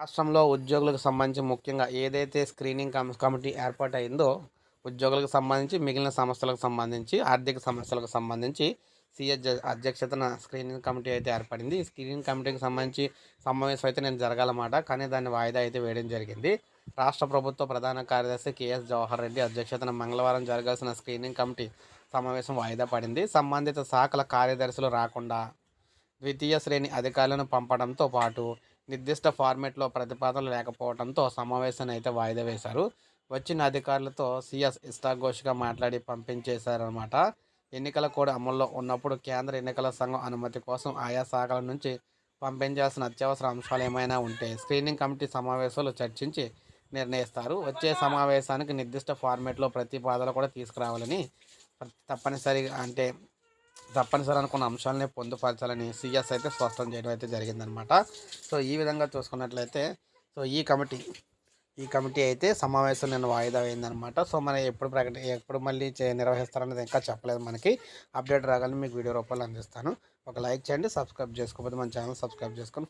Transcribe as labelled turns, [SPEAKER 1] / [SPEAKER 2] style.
[SPEAKER 1] రాష్ట్రంలో ఉద్యోగులకు సంబంధించి ముఖ్యంగా ఏదైతే స్క్రీనింగ్ కమిటీ ఏర్పాటు అయిందో ఉద్యోగులకు సంబంధించి మిగిలిన సమస్యలకు సంబంధించి ఆర్థిక సమస్యలకు సంబంధించి సీఎస్ అధ్యక్షతన స్క్రీనింగ్ కమిటీ అయితే ఏర్పడింది. ఈ స్క్రీనింగ్ కమిటీకి సంబంధించి సమావేశం అయితే నేను జరగాలన్నమాట. కానీ దాన్ని వాయిదా అయితే వేయడం జరిగింది. రాష్ట్ర ప్రభుత్వ ప్రధాన కార్యదర్శి కేఎస్ జవహర్ రెడ్డి అధ్యక్షతన మంగళవారం జరగాల్సిన స్క్రీనింగ్ కమిటీ సమావేశం వాయిదా పడింది. సంబంధిత శాఖల కార్యదర్శులు రాకుండా ద్వితీయ శ్రేణి అధికారులను పంపడంతో పాటు నిర్దిష్ట ఫార్మేట్లో ప్రతిపాదనలు లేకపోవడంతో సమావేశాన్ని అయితే వాయిదా వేశారు. వచ్చిన అధికారులతో సిఎస్ ఇష్టాఘోష్గా మాట్లాడి పంపించేశారనమాట ఎన్నికల కోడ్ అమల్లో ఉన్నప్పుడు కేంద్ర ఎన్నికల సంఘం అనుమతి కోసం ఆయా శాఖల నుంచి పంపించాల్సిన అత్యవసర అంశాలు ఏమైనా ఉంటే స్క్రీనింగ్ కమిటీ సమావేశాలు చర్చించి నిర్ణయిస్తారు. వచ్చే సమావేశానికి నిర్దిష్ట ఫార్మేట్లో ప్రతిపాదనలు కూడా తీసుకురావాలని తప్పనిసరిగా అంటే తప్పనిసరి అనుకున్న అంశాలనే పొందుపరచాలని సిఎస్ అయితే స్పష్టం చేయడం అయితే జరిగిందనమాట. సో ఈ విధంగా చూసుకున్నట్లయితే సో ఈ కమిటీ ఈ కమిటీ అయితే సమావేశం నేను వాయిదా అయిందనమాట సో మనం ఎప్పుడు ప్రకటి ఎప్పుడు మళ్ళీ చే నిర్వహిస్తారనేది ఇంకా చెప్పలేదు మనకి. అప్డేట్ రాగానే మీకు వీడియో రూపాయలు అందిస్తాను. ఒక లైక్ చేయండి సబ్స్క్రైబ్ చేసుకోకపోతే మన ఛానల్ సబ్స్క్రైబ్ చేసుకొని